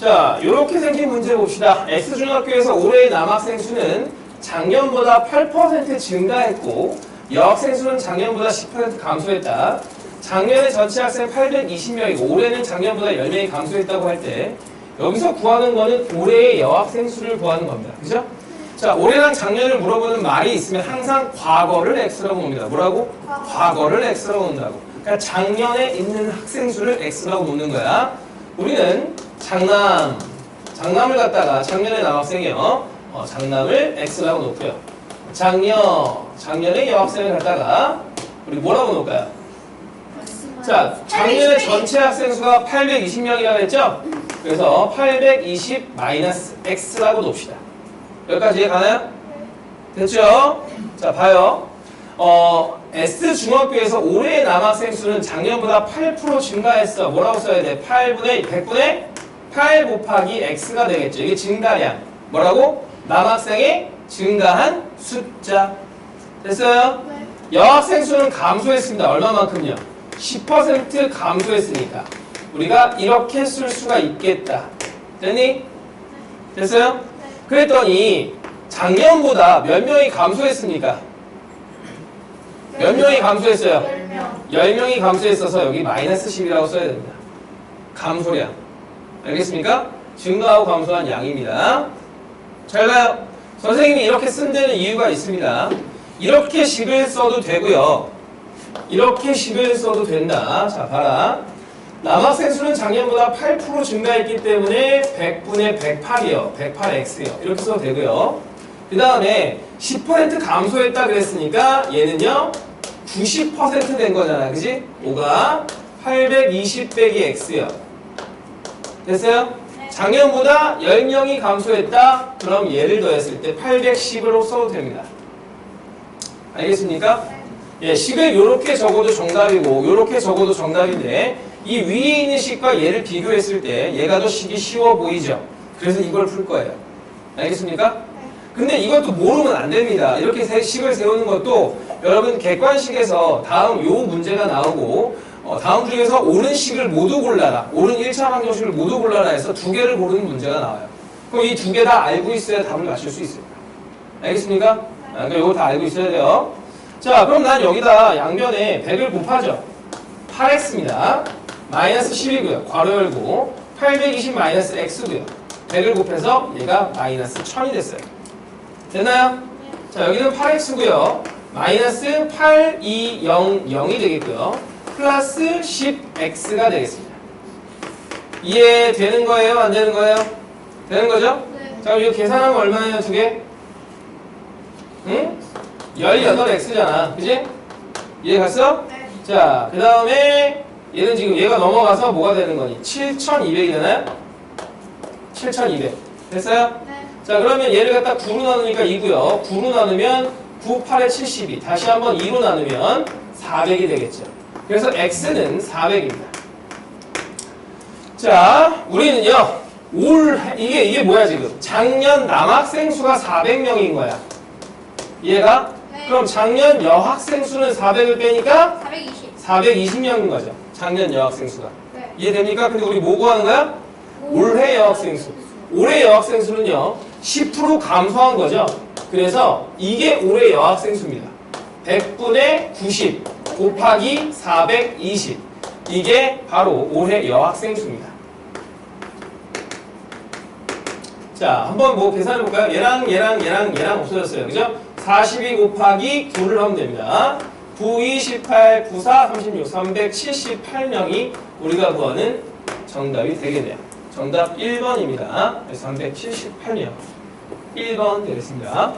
자, 이렇게 생긴 문제 봅시다. X중학교에서 올해의 남학생 수는 작년보다 8% 증가했고 여학생 수는 작년보다 10% 감소했다. 작년에 전체 학생 820명이고 올해는 작년보다 10명이 감소했다고 할 때 여기서 구하는 거는 올해의 여학생 수를 구하는 겁니다. 그죠? 자, 올해랑 작년을 물어보는 말이 있으면 항상 과거를 X라고 봅니다. 뭐라고? 과거를 X라고 본다고. 그러니까 작년에 있는 학생 수를 X라고 놓는 거야. 우리는 장남, 장남을 갖다가 작년에 남학생이요. 어, 장남을 X라고 놓고요. 작년, 작년에 여학생을 갖다가 우리 뭐라고 놓을까요? 자, 작년에 전체 학생 수가 820명이라고 했죠? 그래서 820 마이너스 X라고 놓읍시다. 여기까지 가나요? 됐죠? 자, 봐요. 어, S중학교에서 올해의 남학생 수는 작년보다 8% 증가했어. 뭐라고 써야 돼? 8분의 100분의 8 곱하기 X가 되겠죠. 이게 증가량. 뭐라고? 남학생의 증가한 숫자. 됐어요? 여학생 수는 감소했습니다. 얼마만큼요? 10% 감소했으니까 우리가 이렇게 쓸 수가 있겠다. 됐니? 됐어요? 그랬더니 작년보다 몇 명이 감소했습니까? 몇 명이 감소했어요? 10명이 감소했어서 여기 마이너스 10이라고 써야 됩니다. 감소량. 알겠습니까? 증가하고 감소한 양입니다. 잘 봐요. 선생님이 이렇게 쓴 데는 이유가 있습니다. 이렇게 식을 써도 되고요. 이렇게 식을 써도 된다. 자, 봐라. 남학생 수는 작년보다 8% 증가했기 때문에 100분의 108이요. 108x요. 이렇게 써도 되고요. 그 다음에 10% 감소했다 그랬으니까 얘는요. 90%된 거잖아. 그지? 5가 820 빼기 x요. 됐어요? 작년보다 10명이 감소했다? 그럼 얘를 더했을 때 810으로 써도 됩니다. 알겠습니까? 예, 식을 이렇게 적어도 정답이고 이렇게 적어도 정답인데 이 위에 있는 식과 얘를 비교했을 때 얘가 더 식이 쉬워 보이죠? 그래서 이걸 풀 거예요. 알겠습니까? 근데 이것도 모르면 안 됩니다. 이렇게 세- 식을 세우는 것도 여러분 객관식에서 다음 요 문제가 나오고 어, 다음 중에서 옳은 식을 모두 골라라. 옳은 1차 방정식을 모두 골라라 해서 두 개를 고르는 문제가 나와요. 그럼 이 두 개 다 알고 있어야 답을 맞출 수 있습니다. 알겠습니까? 아, 그러니까 이거 다 알고 있어야 돼요. 자, 그럼 난 여기다 양변에 100을 곱하죠. 8x입니다. 마이너스 10이고요. 괄호 열고 820 마이너스 x고요. 100을 곱해서 얘가 마이너스 1000이 됐어요. 됐나요? 자, 여기는 8x고요. 마이너스 8200이 되겠고요. 플러스 10x가 되겠습니다. 이해되는 거예요? 안 되는 거예요? 되는 거죠? 자, 그럼 이거 계산하면 얼마예요, 두 개? 응? 18x잖아. 그지? 이해 갔어? 자, 그 다음에 얘는 지금 얘가 넘어가서 뭐가 되는 거니? 7,200이 되나요? 7,200. 됐어요? 자, 그러면 얘를 갖다 9로 나누니까 2고요. 9로 나누면 9, 8에 72. 다시 한번 2로 나누면 400이 되겠죠. 그래서 x는 400입니다. 자, 우리는요. 올 이게 이게 뭐야 지금? 작년 남학생 수가 400명인 거야. 얘가 네. 그럼 작년 여학생 수는 400을 빼니까 420. 420명인 거죠. 작년 여학생 수가. 네. 이해됩니까? 근데 우리 뭐 구하는 거야? 올해 여학생 수. 올해 여학생 수는요. 10% 감소한 거죠. 그래서 이게 올해 여학생 수입니다. 100분의 90 곱하기 420. 이게 바로 올해 여학생 수입니다. 자, 한번 뭐 계산해 볼까요? 얘랑 얘랑 얘랑 얘랑 없어졌어요. 그죠? 42 곱하기 9를 하면 됩니다. 9, 2, 18, 9, 4, 36, 378명이 우리가 구하는 정답이 되게 돼요. 정답 1번입니다. 378명. 1번 되겠습니다.